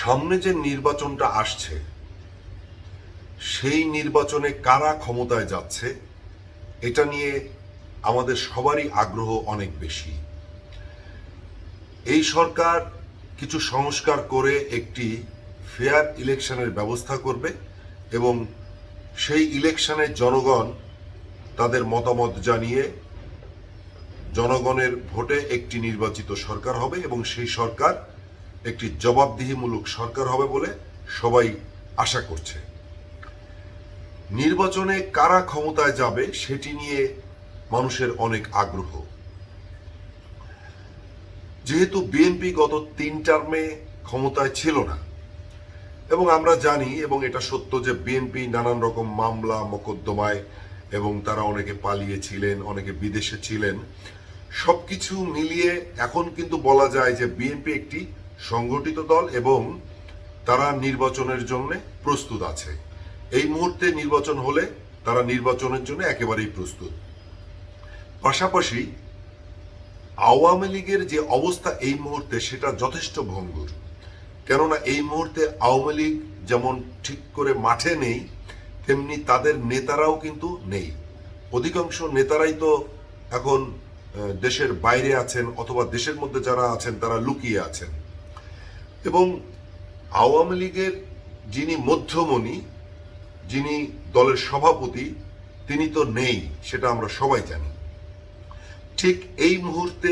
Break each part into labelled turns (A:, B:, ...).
A: সামনে যে নির্বাচনটা আসছে, সেই নির্বাচনে কারা ক্ষমতায় যাচ্ছে, এটা নিয়ে আমাদের সবারই আগ্রহ অনেক বেশি। এই সরকার কিছু সংস্কার করে একটি ফেয়ার ইলেকশনের ব্যবস্থা করবে এবং সেই ইলেকশনে জনগণ তাদের মতামত জানিয়ে জনগণের ভোটে একটি নির্বাচিত সরকার হবে এবং সেই সরকার একটি জবাবদিহিমূলক সরকার হবে বলে সবাই আশা করছে। নির্বাচনে কারা ক্ষমতায় যাবে সেটি নিয়ে মানুষের অনেক আগ্রহ। যেহেতু বিএনপি গত তিন টার্মে ক্ষমতায় ছিল না, এবং আমরা জানি, এবং এটা সত্য যে বিএনপি নানান রকম মামলা, মোকদ্দমায়, এবং তারা অনেকে পালিয়েছিলেন, অনেকে বিদেশে ছিলেন, সবকিছু মিলিয়ে এখন কিন্তু বলা যায় যে বিএনপি একটি সংগঠিত দল এবং তারা নির্বাচনের জন্য প্রস্তুত আছে। এই মুহূর্তে নির্বাচন হলে তারা নির্বাচনের জন্য একেবারেই প্রস্তুত। পাশাপাশি আওয়ামী লীগের যে অবস্থা এই মুহূর্তে সেটা যথেষ্ট ভঙ্গুর। কেননা এই মুহূর্তে আওয়ামী লীগ যেমন ঠিক করে মাঠে নেই, তেমনি তাদের নেতারাও কিন্তু নেই। অধিকাংশ নেতারাই তো এখন দেশের বাইরে আছেন অথবা দেশের মধ্যে যারা আছেন তারা লুকিয়ে আছেন। এবং আওয়ামী লীগের যিনি মধ্যমণি, যিনি দলের সভাপতি, তিনি তো নেই, সেটা আমরা সবাই জানি। ঠিক এই মুহূর্তে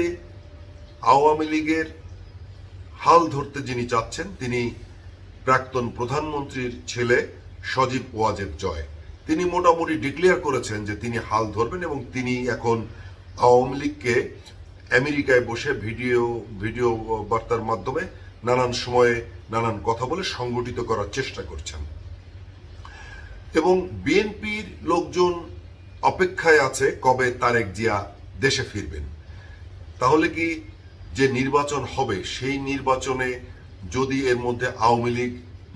A: আওয়ামী লীগের হাল ধরতে যিনি চাচ্ছেন, তিনি প্রাক্তন প্রধানমন্ত্রীর ছেলে সজীব ওয়াজেদ জয়। তিনি মোটামুটি ডিক্লেয়ার করেছেন যে তিনি হাল ধরবেন এবং তিনি এখন আওয়ামী লীগকে আমেরিকায় বসে ভিডিও ভিডিও বার্তার মাধ্যমে নানান সময়ে নানান কথা বলে সংগঠিত করার চেষ্টা করছেন। এবং বিএনপির লোকজন অপেক্ষায় আছে কবে তারেক জিয়া দেশে ফিরবেন। তাহলে কি যে নির্বাচন হবে, সেই নির্বাচনে যদি এর মধ্যে আওয়ামী লীগ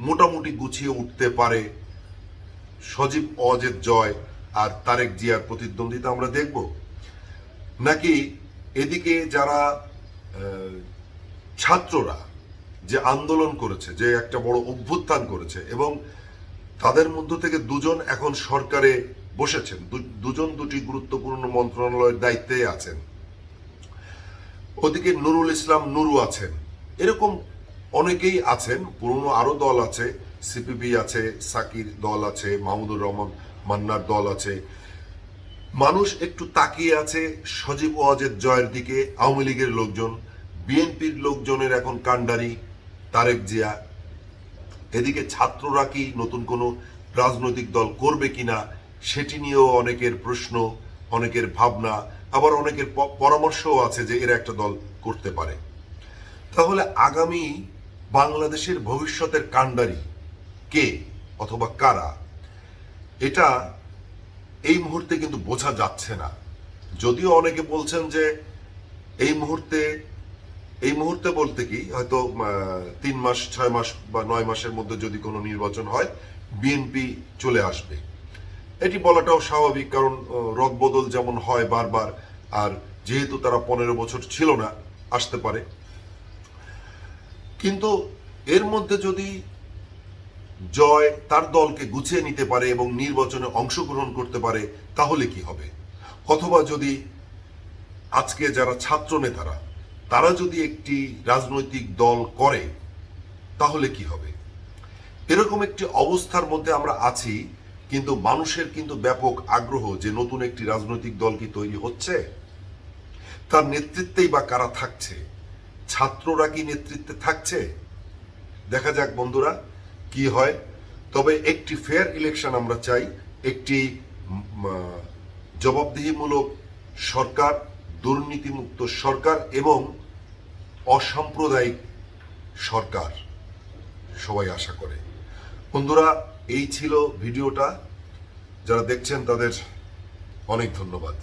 A: মোটামুটি গুছিয়ে উঠতে পারে, সজীব অজেদ জয় আর তারেক জিয়ার প্রতিদ্বন্দ্বিতা আমরা দেখব। নাকি এদিকে যারা ছাত্ররা যে আন্দোলন করেছে, যে একটা বড় অভ্যুত্থান করেছে এবং তাদের মধ্য থেকে দুজন এখন সরকারে বসেছেন দুজন দুটি গুরুত্বপূর্ণ মন্ত্রণালয়ের দায়িত্বে আছেন। ওদিকে নুরুল ইসলাম নুরু আছেন। এরকম অনেকেই আছেন, পুরনো আরও দল আছে, সিপিবি আছে, সাকির দল আছে, মাহমুদুর রহমান মান্নার দল আছে। মানুষ একটু তাকিয়ে আছে সজীব ওয়াজেদ জয়ের দিকে, আওয়ামী লীগের লোকজন, বিএনপির লোকজনের এখন কাণ্ডারি তারেক জিয়া, এদিকে ছাত্ররা কি নতুন কোনো রাজনৈতিক দল করবে কিনা, সেটি নিয়েও অনেকের প্রশ্ন, অনেকের ভাবনা, আবার অনেকের পরামর্শও আছে যে এরা একটা দল করতে পারে। তাহলে আগামী বাংলাদেশের ভবিষ্যতের কাণ্ডারি কে অথবা কারা, এটা এই মুহূর্তে কিন্তু বোঝা যাচ্ছে না। যদিও অনেকে বলছেন যে এই মুহূর্তে এই মুহূর্তে বলতে কি, হয়তো তিন মাস, ছয় মাস বা নয় মাসের মধ্যে যদি কোনো নির্বাচন হয়, বিএনপি চলে আসবে। এটি বলাটাও স্বাভাবিক, কারণ রদবদল যেমন হয় বারবার, আর যেহেতু তারা পনেরো বছর ছিল না, আসতে পারে। কিন্তু এর মধ্যে যদি জয় তার দলকে গুছিয়ে নিতে পারে এবং নির্বাচনে অংশগ্রহণ করতে পারে, তাহলে কি হবে? অথবা যদি আজকে যারা ছাত্র নেতারা তারা যদি একটি রাজনৈতিক দল করে, তাহলে কি হবে? এরকম একটি অবস্থার মধ্যে আমরা আছি, কিন্তু মানুষের কিন্তু ব্যাপক আগ্রহ যে নতুন একটি রাজনৈতিক দল কি তৈরি হচ্ছে? তার নেতৃত্বেই বা কারা থাকছে? ছাত্ররা কি নেতৃত্বে থাকছে? দেখা যাক বন্ধুরা, কি হয়। তবে একটি ফেয়ার ইলেকশন আমরা চাই, একটি জবাবদিহিমূলক সরকার, দুর্নীতিমুক্ত সরকার এবং অসাম্প্রদায়িক সরকার সবাই আশা করে। বন্ধুরা এই ছিল ভিডিওটা। যারা দেখছেন তাদের অনেক ধন্যবাদ।